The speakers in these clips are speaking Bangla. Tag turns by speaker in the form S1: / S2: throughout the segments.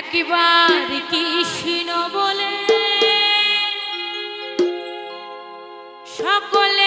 S1: একবার কৃষ্ণ বলে সকলে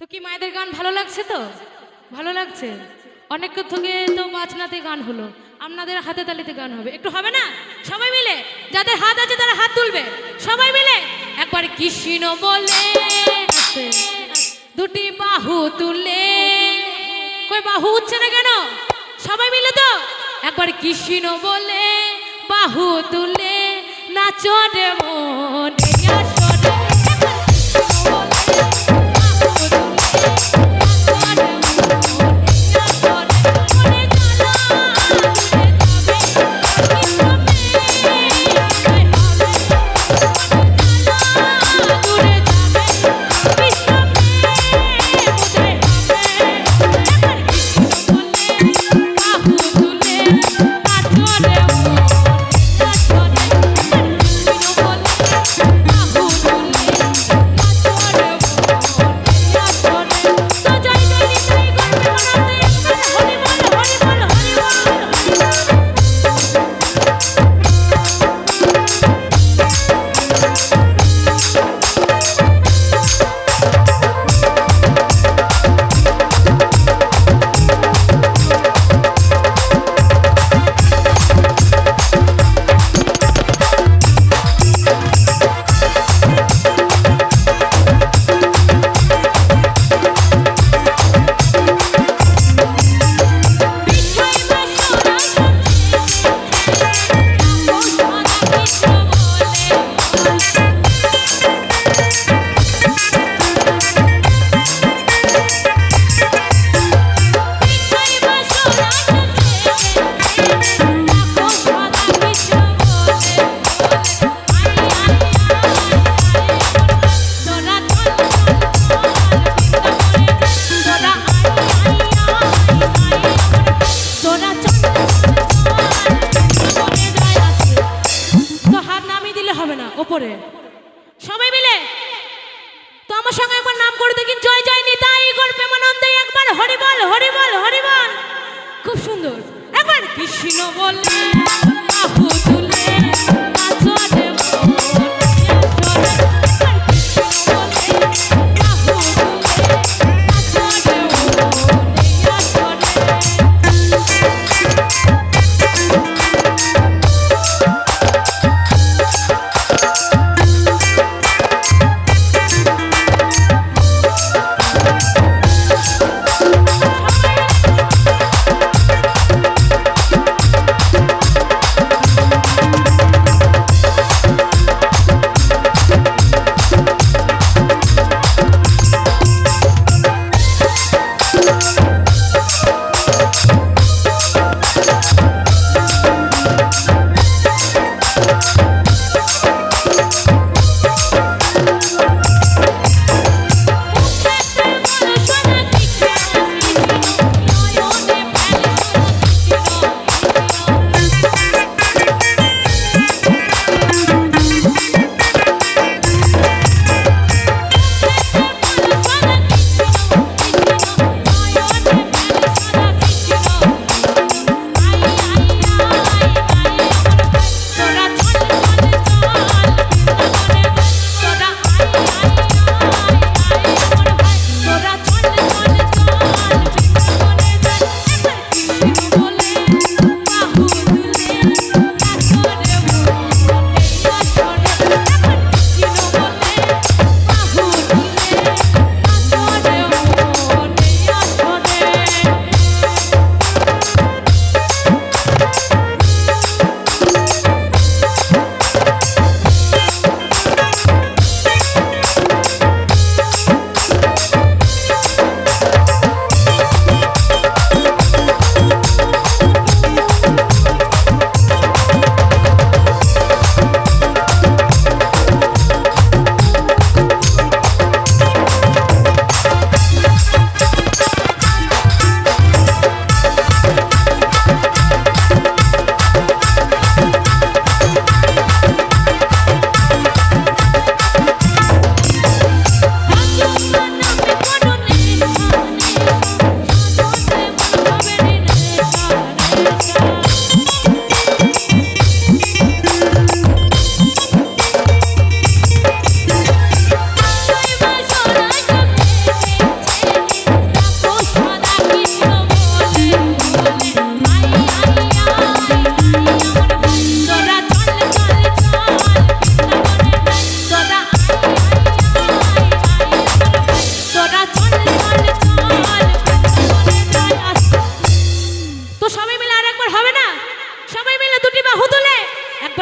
S1: তো কি মায়েদের গান ভালো লাগছে তো? ভালো লাগছে? অনেক থেকে তো বাজনাতে গান হলো। আপনাদের হাতে তালিতে গান হবে। একটু হবে না? সবাই মিলে? যাদের হাত আছে তারা হাত তুলবে। সবাই মিলে? একবার কৃষ্ণ বলে দুটি বাহু তুলে কই বাহু উঠছে না কেন? সবাই মিলে তো? একবার কৃষ্ণ বলে বাহু তুলে নাচরে মন Thank you. ওপরে। সবাই মিলে? তো আমার সঙ্গে একবার নাম করে দেখিন জয় জয়, নিতাই গর প্রেমানন্দে একবার। হরি বল হরি বল হরি বল। খুব সুন্দর। একবার কৃষ্ণ বলে বাহু তুলে।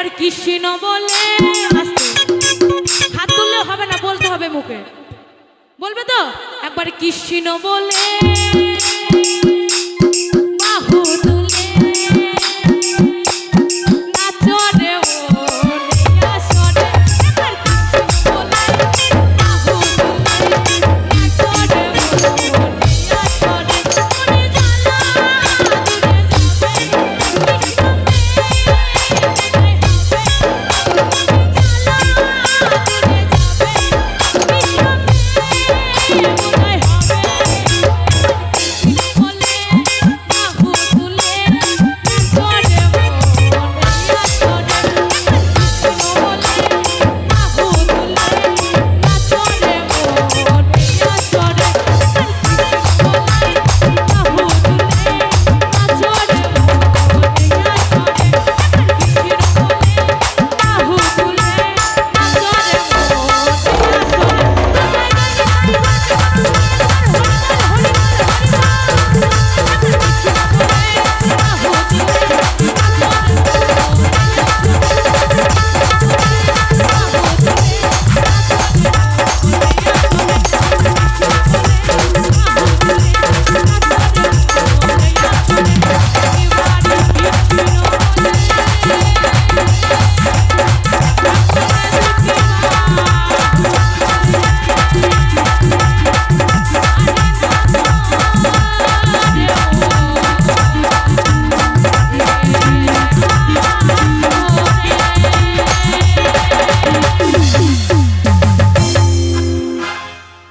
S1: একবার কৃষ্ণ বলে, আসতে। হাত তুললে হবে না, বলতে হবে মুখে। বলবে তো? একবার কৃষ্ণ বলে